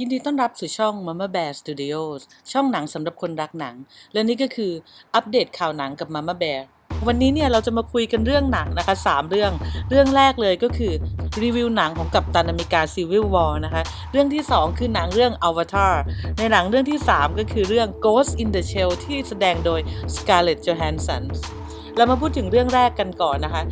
ยินดีต้อนรับสู่ช่อง Mama Bear Studios ช่องหนังสำหรับคนรักหนัง และนี่ก็คืออัปเดตข่าวหนังกับ Mama Bear วันนี้เนี่ยเราจะมาคุยกันเรื่องหนังนะคะ 3 เรื่อง เรื่องแรกเลยก็คือรีวิวหนังของกัปตันอเมริกา Civil War นะคะ เรื่องที่ 2 คือหนังเรื่อง Avatar ในหนังเรื่องที่ 3 ก็คือเรื่อง Ghost in the Shell ที่แสดงโดย Scarlett Johansson เรามาพูดถึงเรื่องแรกกันก่อนนะคะ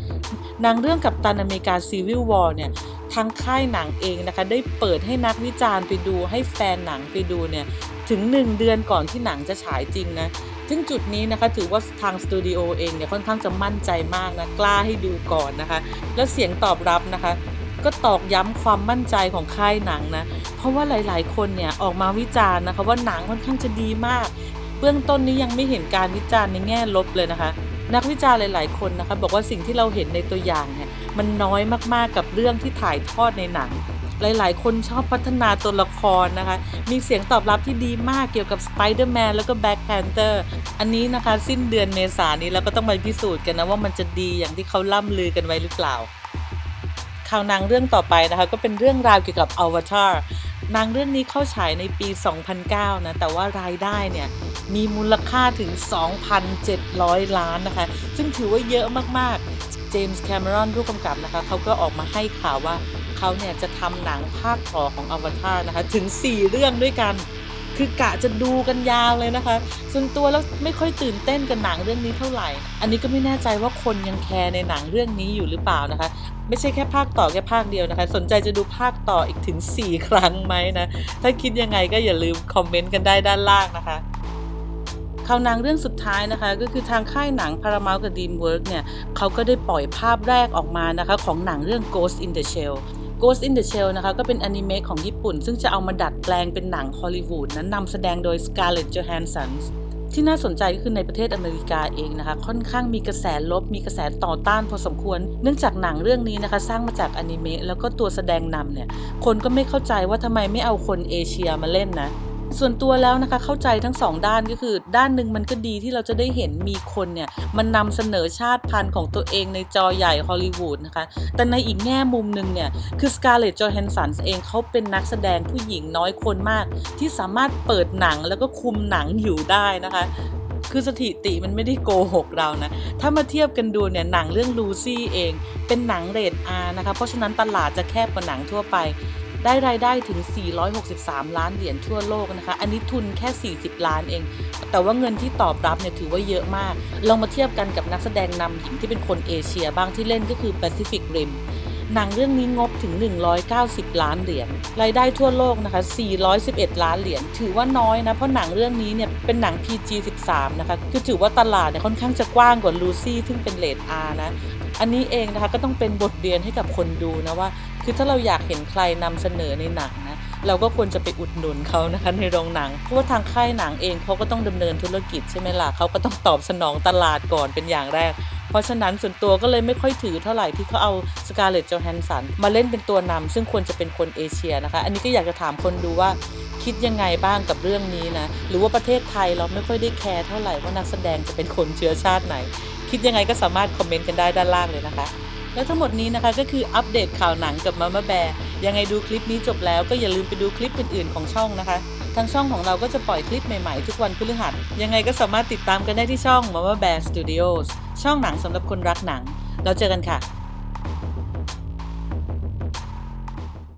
หนังเรื่องกัปตันอเมริกา Civil War เนี่ย ทางค่ายหนังเองนะคะ ได้เปิดให้นักวิจารณ์ไปดูให้แฟนหนังไปดูเนี่ยถึง 1 เดือนก่อนที่หนังจะฉายจริงนะซึ่งจุดนี้นะคะถือว่าทางสตูดิโอเองเนี่ยค่อนข้างจะมั่นใจมากนะกล้าให้ดูก่อนนะคะ แล้วเสียงตอบรับนะคะ ก็ตอกย้ำความมั่นใจของค่ายหนังนะ เพราะว่าหลายๆ คนเนี่ยออกมาวิจารณ์นะคะว่าหนังค่อนข้างจะดีมาก เบื้องต้นนี้ยังไม่เห็นการวิจารณ์ในแง่ลบเลยนะคะ นักวิจารณ์หลาย ๆ คนนะคะบอกว่าสิ่งที่เราเห็นในตัวอย่างเนี่ย มันน้อยมากๆกับเรื่องที่ถ่ายทอดในหนัง หลายๆ คนชอบพัฒนาตัวละครนะคะ มีเสียงตอบรับที่ดีมากเกี่ยวกับ Spider-Man แล้วก็ Black Panther อันนี้นะคะ สิ้นเดือนเมษายนนี้เราก็ต้องมาพิสูจน์กันนะว่ามันจะดีอย่างที่เขาล่ำลือกันไว้หรือเปล่าข่าวนังเรื่องต่อไปนะคะก็เป็นเรื่องราวเกี่ยวกับ Avatar นังเรื่องนี้เข้าฉายในปี 2009 นะ แต่ว่ารายได้เนี่ยมีมูลค่าถึง 2,700 ล้านนะคะ ซึ่งถือว่าเยอะมากๆ เจมส์แคมรอนผู้กำกับนะคะเขาก็ออกมาให้ข่าวว่าเขาเนี่ยจะทำหนังภาคต่อของ Avatar นะคะ ถึง 4 เรื่องด้วยกัน คือกะจะดูกันยาวเลยนะคะ ส่วนตัวแล้วไม่ค่อยตื่นเต้นกับหนังเรื่องนี้เท่าไหร่ อันนี้ก็ไม่แน่ใจว่าคนยังแคร์ในหนังเรื่องนี้อยู่หรือเปล่านะคะ ไม่ใช่แค่ภาคต่อแค่ภาคเดียวนะคะ สนใจจะดูภาคต่ออีกถึง 4 ครั้งไหมนะ ถ้าคิดยังไงก็อย่าลืมคอมเมนต์กันได้ด้านล่างนะคะ ข่าวหนังเรื่องสุดท้ายนะคะ ก็คือทางค่ายหนัง Paramount กับ DreamWorks เนี่ยเขาก็ได้ปล่อยภาพแรกออกมานะคะของหนังเรื่อง Ghost in the Shell Ghost in the Shell นะคะก็เป็นอนิเมะของญี่ปุ่น ซึ่งจะเอามาดัดแปลงเป็นหนังฮอลลีวูดนั้นนำแสดงโดย Scarlett Johansson ที่น่าสนใจก็คือในประเทศอเมริกาเองนะคะ ค่อนข้างมีกระแสลบ มีกระแสต่อต้านพอสมควร เนื่องจากหนังเรื่องนี้นะคะ สร้างมาจากอนิเมะแล้วก็ตัวแสดงนำเนี่ย คนก็ไม่เข้าใจว่าทำไมไม่เอาคนเอเชียมาเล่นนะ ส่วนตัวแล้วนะคะเข้าใจทั้งสองด้านก็คือ ด้านหนึ่งมันก็ดีที่เราจะได้เห็นมีคนเนี่ยมันนำเสนอชาติพันธุ์ของตัวเองในจอใหญ่ฮอลลีวูดนะคะ แต่ในอีกแง่มุมหนึ่งเนี่ยคือ Scarlett Johansson เองเขาเป็นนักแสดงผู้หญิงน้อยคนมาก ที่สามารถเปิดหนังแล้วก็คุมหนังอยู่ได้นะคะคือสถิติมันไม่ได้โกหกเรานะ ถ้ามาเทียบกันดูเนี่ยหนังเรื่องลูซี่เอง เป็นหนังเรท R นะคะ เพราะฉะนั้นตลาดจะแคบกว่าหนังทั่วไป ได้รายได้ถึง 463 ล้านเหรียญทั่วโลกนะคะ อันนี้ทุนแค่ 40 ล้านเอง แต่ว่าเงินที่ตอบรับเนี่ยถือว่าเยอะมาก ลองมาเทียบกันกับนักแสดงนำหญิงที่เป็นคนเอเชียบ้างที่เล่นก็คือ Pacific Rim หนังเรื่องนี้งบถึง 190 ล้านเหรียญ รายได้ทั่วโลกนะคะ 411 ล้านเหรียญ ถือว่าน้อยนะ เพราะหนังเรื่องนี้เนี่ยเป็นหนัง PG 13 นะคะ คือถือว่าตลาดเนี่ยค่อนข้างจะกว้างกว่าลูซี่ซึ่งเป็นเรท R นะ อันนี้เองนะคะก็ต้องเป็นบทเรียนให้กับคนดูนะว่า คือถ้าเราอยากเห็นใครนำเสนอในหนังนะเราก็ควรจะไปอุดหนุนเขานะคะในโรงหนังเพราะว่าทางค่ายหนังเองเขาก็ต้องดำเนินธุรกิจใช่ไหมล่ะเขาก็ต้องตอบสนองตลาดก่อนเป็นอย่างแรก เพราะฉะนั้นส่วนตัวก็เลยไม่ค่อยถือเท่าไหร่ที่เขาเอา Scarlett Johansson มาเล่นเป็นตัวนำซึ่งควรจะเป็นคนเอเชียนะคะ อันนี้ก็อยากจะถามคนดูว่าคิดยังไงบ้างกับเรื่องนี้นะ หรือว่าประเทศไทยเราไม่ค่อยได้แคร์เท่าไหร่ว่านักแสดงจะเป็นคนเชื้อชาติไหน คิดยังไงก็สามารถคอมเมนต์กันได้ด้านล่างเลยนะคะ และทั้งหมดนี้นะคะก็คืออัปเดตข่าวหนังกับมาม่าแบร์ยังไงดูคลิปนี้จบแล้วก็อย่าลืมไปดูคลิปอื่นๆของช่องนะคะ ทางช่องของเราก็จะปล่อยคลิปใหม่ๆทุกวันพฤหัสยังไงก็สามารถติดตามกันได้ที่ช่อง Mama Bear Studios ช่องหนังสำหรับคนรักหนัง แล้วเจอกันค่ะ